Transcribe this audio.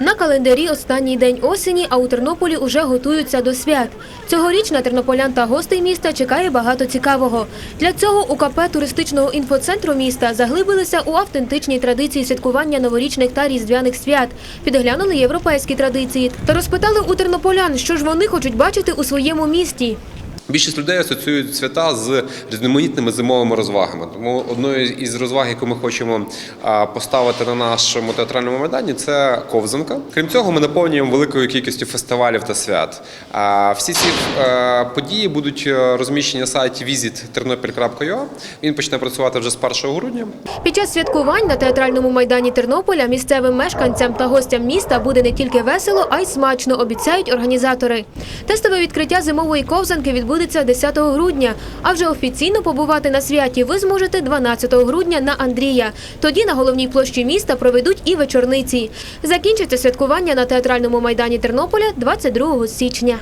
На календарі останній день осені, а у Тернополі уже готуються до свят. Цьогоріч на тернополян та гостей міста чекає багато цікавого. Для цього УКП туристичного інфоцентру міста заглибилися у автентичні традиції святкування новорічних та різдвяних свят, підглянули європейські традиції та розпитали у тернополян, що ж вони хочуть бачити у своєму місті. Більшість людей асоціюють свята з різноманітними зимовими розвагами. Тому одною із розваг, яку ми хочемо поставити на нашому театральному майдані, це ковзанка. Крім цього, ми наповнюємо великою кількістю фестивалів та свят. Всі ці е, події будуть е, розміщені на сайті visit.ternopil.ua. Він почне працювати вже з 1 грудня. Під час святкувань на театральному майдані Тернополя місцевим мешканцям та гостям міста буде не тільки весело, а й смачно, обіцяють організатори. Тестове відкриття зимової ковзанки відбудеться 10 грудня, а вже офіційно побувати на святі ви зможете 12 грудня на Андрія. Тоді на головній площі міста проведуть і вечорниці. Закінчиться святкування на театральному майдані Тернополя 22 січня.